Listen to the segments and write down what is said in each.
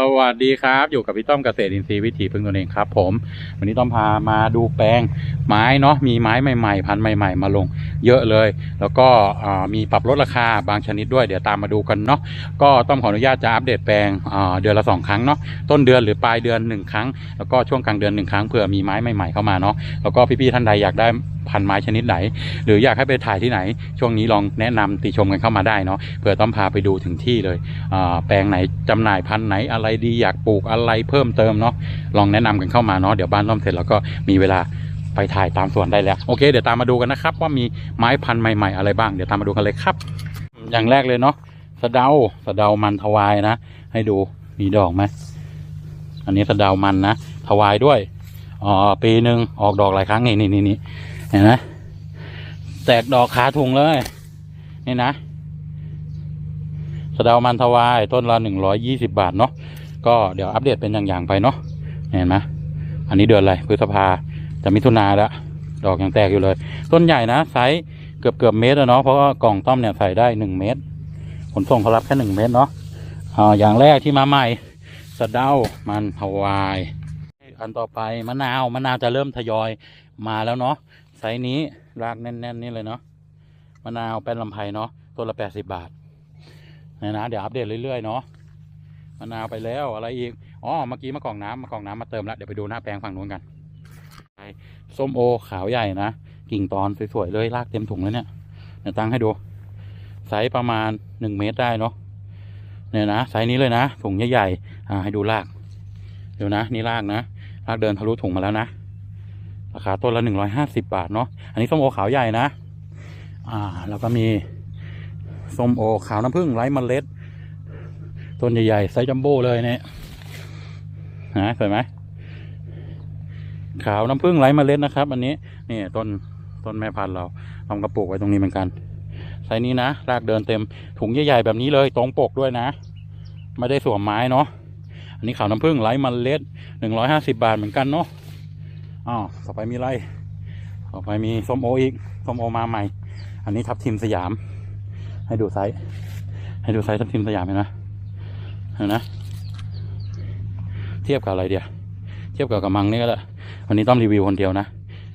สวัสดีครับ อยู่กับพี่ต้อมเกษตรอินทรีย์วิถีพึ่งตนเองครับ ผม วันนี้ต้อมพามาดูแปลงไม้เนาะมีไม้ใหม่ๆ พันธุ์ใหม่ ๆ มาลง เยอะเลย แล้วก็มีปรับลดราคาบางชนิดด้วยเดี๋ยวตามมาดูกันเนาะก็ต้องขออนุญาตจะอัปเดตแปลงเดือนละสองครั้งเนาะต้นเดือนหรือปลายเดือนหนึ่งครั้ง แล้วก็ช่วงกลางเดือนหนึ่งครั้งเผื่อมีไม้ใหม่ๆเข้ามาเนาะแล้วก็พี่ๆท่านใดอยากได้พันไม้ชนิดไหน หรืออยากให้ไปถ่ายที่ไหน ช่วงนี้ลองแนะนำติชมกันเข้ามาได้เนาะเผื่อต้องพาไปดูถึงที่เลยแปลงไหนจำหน่ายพันธุ์ไหนอะไรไรดีอยากปลูกอะไรเพิ่มเติมเนาะลองแนะนำกันเข้ามาเนาะเดี๋ยวบ้านต้อมเสร็จแล้วก็มีเวลาไปถ่ายตามสวนได้แล้วโอเคเดี๋ยวตามมาดูกันนะครับ ว่ามีไม้พันธุ์ใหม่ ๆ อะไรบ้างเดี๋ยวตามมาดูกันเลยครับ อย่างแรกเลยเนาะสะเดาสะเดามันทวายนะ ให้ดูมีดอกไหมอันนี้สะเดามันนะทวายด้วยอ๋อปีหนึ่งออกดอกหลายครั้งนี่นี่นี่นี่เห็นไหมแตกดอกขาถุงเลย นี่นะ สะเดามันทวายต้นละหนึ่งร้อยยี่สิบาทเนาะก็เดี๋ยวอัปเดตเป็นอย่างๆไปเนาะเห็นไหมอันนี้เดือนอะไรพฤษภาจะมิถุนาล้วดอกยังแตกอยู่เลย ต้นใหญ่นะไซส์เกือบเกือบเมตรอะเนาะเพราะว่ากล่องต้อมเนี่ยใส่ได้หนึ่งเมตรขนส่งเขารับแค่หนึ่งเมตรเนาะอ่าอย่างแรกที่มาใหม่สะเดามันทวายอันต่อไปมะนาวมะนาวจะเริ่มทยอยมาแล้วเนาะไซส์นี้รากแน่นๆนี่เลยเนาะมะนาวเป็นลำไพเนาะต้นละแปดสิบบาท นะนะเดี๋ยวอัปเดตเรื่อยๆเนาะมะนาวไปแล้วอะไรอีกอ๋อเมื่อกี้มะกอกน้ำมะกอกน้ำมาเติมแล้วเดี๋ยวไปดูหน้าแปลงฝั่งนู้นกันส้มโอขาวใหญ่นะกิ่งตอนสวยๆเลยลากเต็มถุงเลยเนี่ยเดี๋ยวตั้งให้ดูไซส์ประมาณหนึ่งเมตรได้เนาะเนี่ยนะไซส์นี้เลยนะถุงใหญ่ๆอ่าให้ดูรากเดี๋ยวนะ นี่รากนะรากเดินทะลุถุงมาแล้วนะราคาต้นละหนึ่งร้อยห้าสิบบาทเนาะอันนี้ส้มโอขาวใหญ่นะ อ่า แล้วก็มี ส้มโอขาวน้ำผึ้งไร้เมล็ด ต้นใหญ่ๆไซส์จัมโบ้เลยเนี่ยนะสวยไหมขาวน้ำผึ้งไร้เมล็ดนะครับ อันนี้นี่ต้นต้นแม่พันธุ์เราทำกระปุกไว้ตรงนี้เหมือนกันไซส์นี้นะรากเดินเต็มถุงใหญ่ๆแบบนี้เลยตรงปกด้วยนะ ไม่ได้สวมไม้เนาะอันนี้ขาวน้ำผึ้งไร้เมล็ดหนึ่งร้อยห้าสิบาทเหมือนกันเนาะอ้าวต่อไปมีอะไรต่อไปมีส้มโออีกส้มโอมาใหม่ อันนี้ทับทิมสยาม ให้ดูไซส์ให้ดูไซส์ทับทิมสยามเห็นไหมเห็นไหมเทียบกับอะไรเดียวเทียบกับกระมังนี่ก็และวันนี้ต้องรีวิวคนเดียวนะ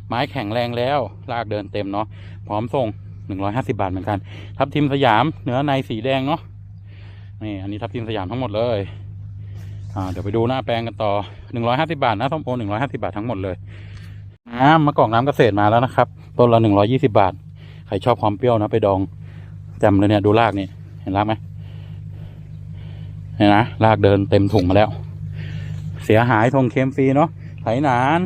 ไม้แข็งแรงแล้วลากเดินเต็มเนาะพร้อมส่งหนึ่งร้อยห้าสิบาทเหมือนกัน ทับทิมสยามเนื้อในสีแดงเนาะนี่อันนี้ทับทิมสยามทั้งหมดเลยอ่าเดี๋ยวไปดูหน้าแปลงกันต่อหนึ่งร้อยห้าสิบาทนะส้มโอหนึ่งร้อยห้าสิบาททั้งหมดเลยน้ำมะกอกน้ำเกษตรมาแล้วนะครับต้นละหนึ่งร้อยี่สิบาท ใครชอบความเปรี้ยวนะไปดอง จำเลยเนี่ยดูรากนี่เห็นรากไหมเห็นนะรากเดินเต็มถุงมาแล้ว เสียหายทงเค็มฟรีเนาะไถหนาน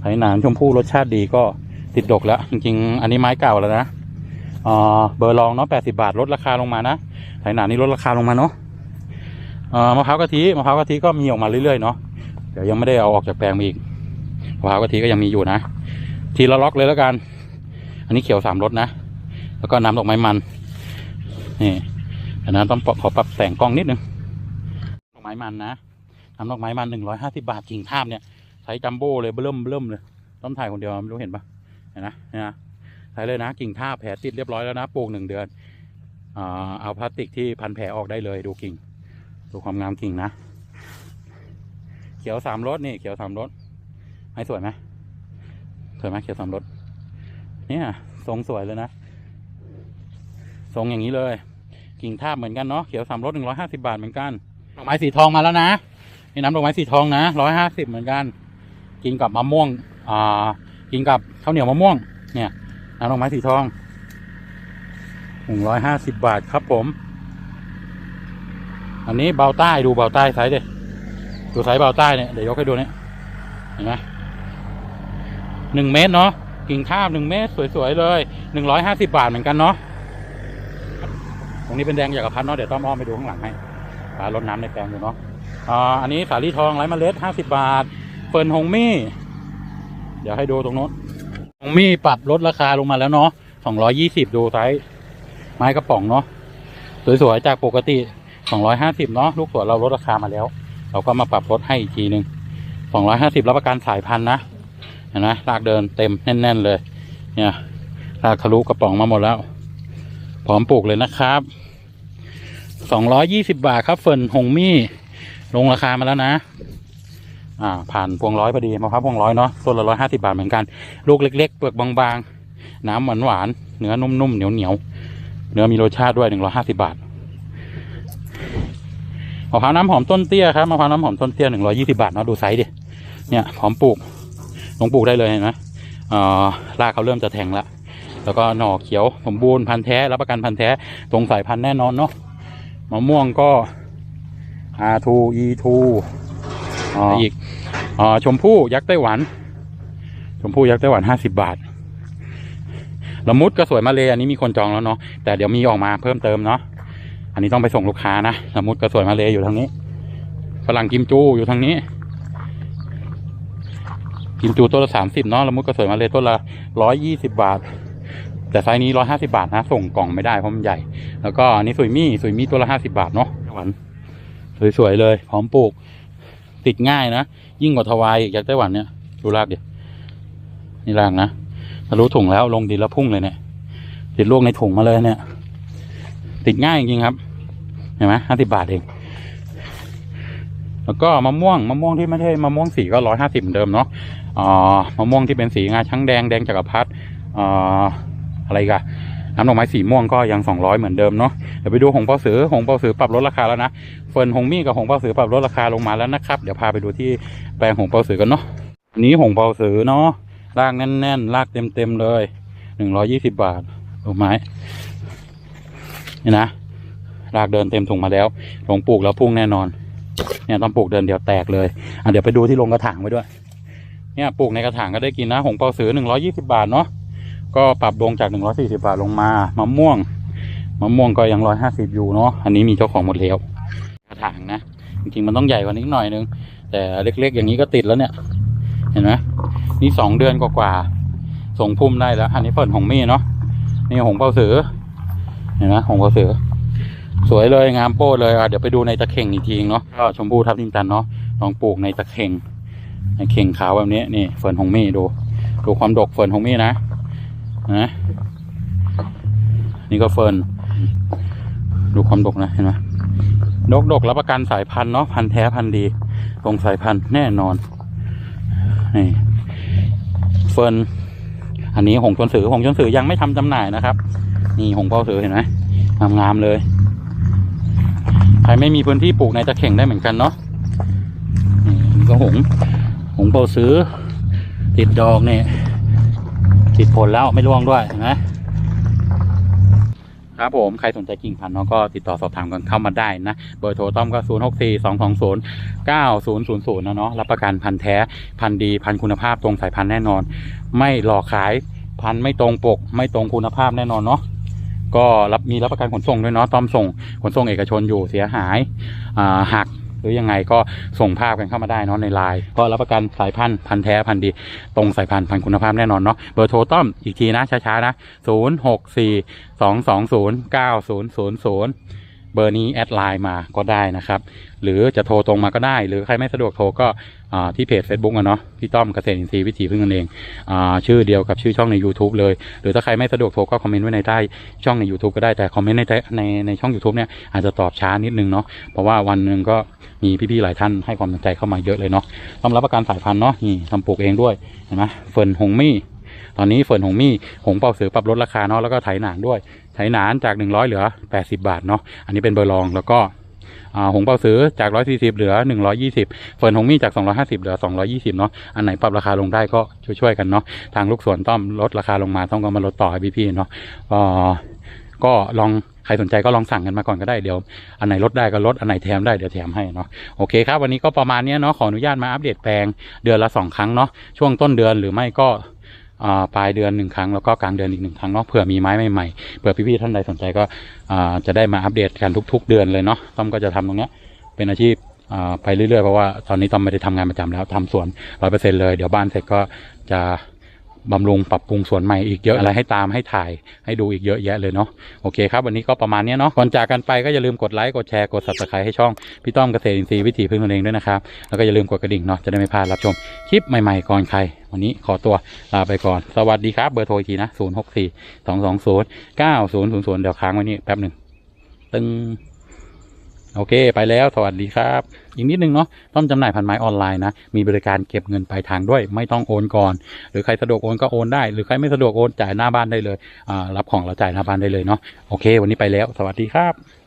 ไถหนานชมพู่รสชาติดีก็ติดดกแล้ว จริงๆ อันนี้ไม้เก่าแล้วนะอ่าเบอร์ลองเนาะแปดสิบาทลดราคาลงมานะไถหนานนี่ลดราคาลงมาเนาะอ่ามะพร้าวกะทิมะพร้าวกะทิก็มีออกมาเรื่อยๆเนาะเดี๋ยวยังไม่ได้เอาออกจากแปลงมาอีกมะพร้าวกะทิก็ยังมีอยู่นะ ทีละล็อกเลยแล้วกัน อันนี้เขียวสามรสนะ แล้วก็น้ำดอกไม้มันนี่อันนั้นต้องขอปรับแต่งกล้องนิดนึงดอกไม้มันนะน้ำดอกไม้มันหนึ่งร้อยห้าสิบาทกิ่งทาบเนี่ยใช้จัมโบ้เลยเบิ่มเบิ่มเลย ต้นถ่ายคนเดียวไม่รู้เห็นปะเห็นนะเนี่ยนะใช้เลยนะกิ่งทาบแผลติดเรียบร้อยแล้วนะปลูกหนึ่งเดือนเอาพลาสติกที่พันแผลออกได้เลยดูกิ่ง ดูความงามกิ่งนะ เขียวสามรสนี่เขียวสามรสให้สวยไหมสวยไหมเขียวสามรสเนี่ยทรงสวยเลยนะ ทรงอย่างนี้เลย กิ่งทาบเหมือนกันเนาะเขียวสามรสหนึ่งร้อยห้าสิบาทเหมือนกันดอกไม้สีทองมาแล้วนะนี่น้ำดอกไม้สีทองนะร้อยห้าสิบเหมือนกัน กินกับมะม่วงอ่ากินกับข้าวเหนียวมะม่วง เนี่ยน้ำดอกไม้สีทองหนึ่งร้อยห้าสิบบาทครับผม อันนี้เบาใต้ดูเบาใต้ไซส์ดิดูไซส์เบาใต้เนี่ยเดี๋ยวยกให้ดูเนี่ยเห็นไหมหนึ่งเมตรเนาะกิ่งทาบหนึ่งเมตรสวยๆเลยหนึ่งร้อยห้าสิบาทเหมือนกันเนาะ ตรงนี้เป็นแดงอยากกระพัดเนาะเดี๋ยวต้อมอ้อมไปดูข้างหลังให้ปลารดน้ำในแปลงดูเนาะอ่าอันนี้สาลี่ทองไร้เมล็ดห้าสิบาทเฟิร์นฮงมี่ เดี๋ยวให้ดูตรงโน้นฮงมี่ปรับลดราคาลงมาแล้วเนาะสองร้อยี่สิบดูไซส์ไม้กระป๋องเนาะสวยๆจากปกติสองร้อยห้าสิบเนาะลูกสวนเราลดราคามาแล้ว เราก็มาปรับลดให้อีกทีหนึ่งสองร้อยห้าสิบรับประกันสายพันธุ์นะเห็นไหมรากเดินเต็มแน่น ๆ เลย เนี่ยรากทะลุกระป๋องมาหมดแล้ว พร้อมปลูกเลยนะครับสองร้อยยี่สิบาทครับเฟิร์นหงมี่ลงราคามาแล้วนะ อ่า ผ่านพวงร้อยพอดีมะพร้าวพวงร้อยเนาะต้นละร้อยห้าสิบาทเหมือนกัน ลูกเล็ก ๆ เปลือกบางๆ น้ำหวานหวานๆเนื้อนุ่มๆเหนียวๆเนื้อมีรสชาติด้วยหนึ่งร้อยห้าสิบาทมะพร้าวน้ำหอมต้นเตี้ยครับมะพร้าวน้ำหอมต้นเตี้ยหนึ่งร้อยี่สิบาทเนาะดูไซส์ดิเนี่ยพร้อมปลูกลงปลูกได้เลยเห็นไหมอ่อรากเขาเริ่มจะแทงแล้ว แล้วก็หน่อเขียวสมบูรณ์พันธุ์แท้รับประกันพันธุ์แท้ตรงสายพันธุ์แน่นอนเนาะมะม่วงก็ R2 E2 ออีกอชมพู่ยักษ์ไต้หวัน ชมพู่ยักษ์ไต้หวันห้าสิบบาทละมุดก็สวยมาเลยอันนี้มีคนจองแล้วเนาะแต่เดี๋ยวมีออกมาเพิ่มเติมเนาะอันนี้ต้องไปส่งลูกค้านะละมุดก็สวยมาเลยอยู่ทางนี้ฝรั่งกิมจูอยู่ทางนี้กิมจูต้นละสามสิบเนาะละมุดก็สวยมาเลยต้นละร้อยยี่สิบบาท แต่ไซส์นี้ร้อยห้าสิบาทนะส่งกล่องไม่ได้เพราะมันใหญ่ แล้วก็นนี้สุยมี่สุยมี่ตัวละห้าสิบาทเนาะไต้หวันสวยๆเลย พร้อมปลูก ติดง่ายนะ ยิ่งกว่าทวายอีกจากไต้หวันเนี่ยดูรากดินี่รากนะทะลุถุงแล้วลงดินแล้วพุ่งเลยเนี่ยติดลูกในถุงมาเลยเนี่ย ติดง่ายจริงครับเห็นไหมห้าสิบาทเอง แล้วก็มะม่วงมะม่วงที่ไม่ใช่มะม่วงสีก็ร้อยห้าสิบเหมือนเดิมเนาะอ่ามะม่วงที่เป็นสีงาช้างแดงแดงจักรพรรดิอ่า อะไรกันน้ำดอกไม้สีม่วงก็ยังสองร้อยเหมือนเดิมเนาะเดี๋ยวไปดูหงเปาสือหงเปาสือปรับลดราคาแล้วนะเฟิร์นหงมี่กับหงเปาสือปรับลดราคาลงมาแล้วนะครับ เดี๋ยวพาไปดูที่แปลงหงเปาสือกันเนาะนี้หงเปาสือเนาะรากแน่นๆรากเต็มๆเลยหนึ่งร้อยี่สิบาทดอกไม้นี่นะรากเดินเต็มถุงมาแล้วลงปลูกแล้วพุ่งแน่นอน เนี่ยต้องปลูกเดินเดียวแตกเลยอะเดี๋ยวไปดูที่ลงกระถางไว้ด้วย เนี่ยปลูกในกระถางก็ได้กินนะหงเปาสือหนึ่งร้อยี่สิบาทเนาะ ก็ปรับลงจากหนึ่งร้อยสี่สิบาทลงมามะม่วงมะม่วงก็ยังร้อยห้าสิบอยู่เนาะอันนี้มีเจ้าของหมดแล้วกระถางนะ จริงๆมันต้องใหญ่กว่านี้หน่อยนึง แต่เล็กๆ อย่างนี้ก็ติดแล้วเนี่ย เห็นไหมนี่สองเดือนกว่าๆส่งพุ่มได้แล้ว อันนี้เปิดหงมี่เนาะนี่หงเปาสือเห็นไหมหงเปาสือสวยเลยงามโป้เลยอะเดี๋ยวไปดูในตะเข่งอีกทีเนาะก็ชมพูทับทิมจันเนาะลองปลูกในตะเข่งในเข่งขาวแบบนี้นี่เฟิร์นหงมี่ดูดูความดกเฟิร์นหงมี่นะ นะนี่ก็เฟิร์นดูความดกนะเห็นไหมดกดกรับประกันสายพันธุ์เนาะพันธุ์แท้พันธุ์ดีตรงสายพันธุ์แน่นอนนี่เฟิร์นอันนี้หงชนสือหงชนสือยังไม่ทำจำหน่ายนะครับ นี่หงเป้าสือเห็นไหมงามๆเลย ใครไม่มีพื้นที่ปลูกในตะเข่งได้เหมือนกันเนาะนี่ก็หง หงเป้าสือติดดอกเนี่ย ติดผลแล้วไม่ร่วงด้วยนไหมครับผม ใครสนใจกิ่งพันธุ์เนาะก็ติดต่อสอบถามกันเข้ามาได้นะ เบอร์โทรต้อมก็ 0 6 4 2 2 0 9 0 0 0นะเนาะรับประกันพันธุ์แท้พันธุ์ดีพันธุ์คุณภาพตรงสายพันธุ์แน่นอน ไม่หลอกขายพันธุ์ไม่ตรงปก ไม่ตรงคุณภาพแน่นอนเนาะก็รับมีรับประกันขนส่งด้วยเนาะต้อมส่งขนส่งเอกชนอยู่เสียหายอ่าหัก หรือยังไงก็ส่งภาพกันเข้ามาได้เนาะในไลน์ก็รับประกันสายพันธุ์พันธุ์แท้พันธุ์ดี ตรงสายพันธุ์พันธุ์คุณภาพแน่นอนเนาะเบอร์โทรต้อมอีกทีนะช้าๆนะศูนย์หกสี่สองสองศูนย์ เบอร์นี้แอดไลน์มาก็ได้นะครับ หรือจะโทรตรงมาก็ได้ หรือใครไม่สะดวกโทรก็ที่เพจ Facebook อะเนาะพี่ต้อมเกษตรอินทรีย์วิถีพึ่งกันเองอชื่อเดียวกับชื่อช่องใน YouTube เลย หรือถ้าใครไม่สะดวกโทรก็คอมเมนต์ไว้ในใต้ช่องใน YouTube ก็ได้แต่คอมเมนต์ในใต้ในในช่อง YouTube เนี่ยอาจจะตอบช้านิดนึงเนาะเพราะว่าวันหนึ่งก็มีพี่ๆหลายท่านให้ความสนใจเข้ามาเยอะเลยเนาะต้องรับประกันสายพันธุ์เนาะนี่ทำปลูกเองด้วยเห็นไหมเฟิร์นหงมี่ตอนนี้เฟิร์นหงมี่หงเป่าเสือปรับลดราคาเนาะแล้วก็ไถหนานด้วย ไถหนานจาก 100 เหลือ 80 บาทเนาะอันนี้เป็นเบอร์รองแล้วก็อ่าหงเป่าสือจาก 140 เหลือ 120เฟิร์นหงมี่จาก 250 เหลือ 220 เนาะอันไหนปรับราคาลงได้ก็ช่วยๆกันเนาะทางลูกสวนต้อมลดราคาลงมาต้องก็มาลดต่อให้พี่ๆเนาะก็ก็ลองใครสนใจก็ลองสั่งกันมาก่อนก็ได้เดี๋ยว อันไหนลดได้ก็ลดอันไหนแถมได้เดี๋ยวแถมให้เนาะโอเคครับวันนี้ก็ประมาณเนี้ยเนาะขออนุญาตมาอัปเดตแปลงเดือนละสองครั้งเนาะช่วงต้นเดือนหรือไม่ก็ ปลายเดือนหนึ่งครั้งแล้วก็กลางเดือนอีกหนึ่งครั้งเนาะเผื่อมีไม้ใหม่ๆเผื่อพี่ๆท่านใดสนใจก็จะได้มาอัปเดตกันทุก ๆ เดือนเลยเนาะต้อมก็จะทำตรงเนี้ยเป็นอาชีพไปเรื่อยๆเพราะว่าตอนนี้ต้อมไม่ได้ทำงานประจำแล้วทำสวนร้อยเปอร์เซ็นเลยเดี๋ยวบ้านเสร็จก็จะ บำรุงปรับปรุงสวนใหม่อีกเยอะอะไรให้ตามให้ถ่ายให้ดูอีกเยอะแยะเลยเนาะโอเคครับ วันนี้ก็ประมาณเนี้ยเนาะก่อนจากกันไปก็อย่าลืมกดไลค์กดแชร์กด subscribe ให้ช่องพี่ต้อมเกษตรอินทรีย์วิถีพึ่งตนเองด้วยนะครับแล้วก็อย่าลืมกดกระดิ่งเนาะจะได้ไม่พลาดรับชมคลิปใหม่ๆก่อนใคร วันนี้ขอตัวลาไปก่อน สวัสดีครับเบอร์โทรอีกทีนะ0 6 4 2 2 0 9 0 0 0เดี๋ยวค้างไว้นี่แป๊บหนึ่งตึง โอเค ไปแล้วสวัสดีครับ อีกนิดนึงเนาะต้อมจำหน่ายพันไม้ออนไลน์นะ มีบริการเก็บเงินปลายทางด้วย ไม่ต้องโอนก่อน หรือใครสะดวกโอนก็โอนได้ หรือใครไม่สะดวกโอนจ่ายหน้าบ้านได้เลยอ่ารับของเราจ่ายหน้าบ้านได้เลยเนาะโอเค วันนี้ไปแล้ว สวัสดีครับ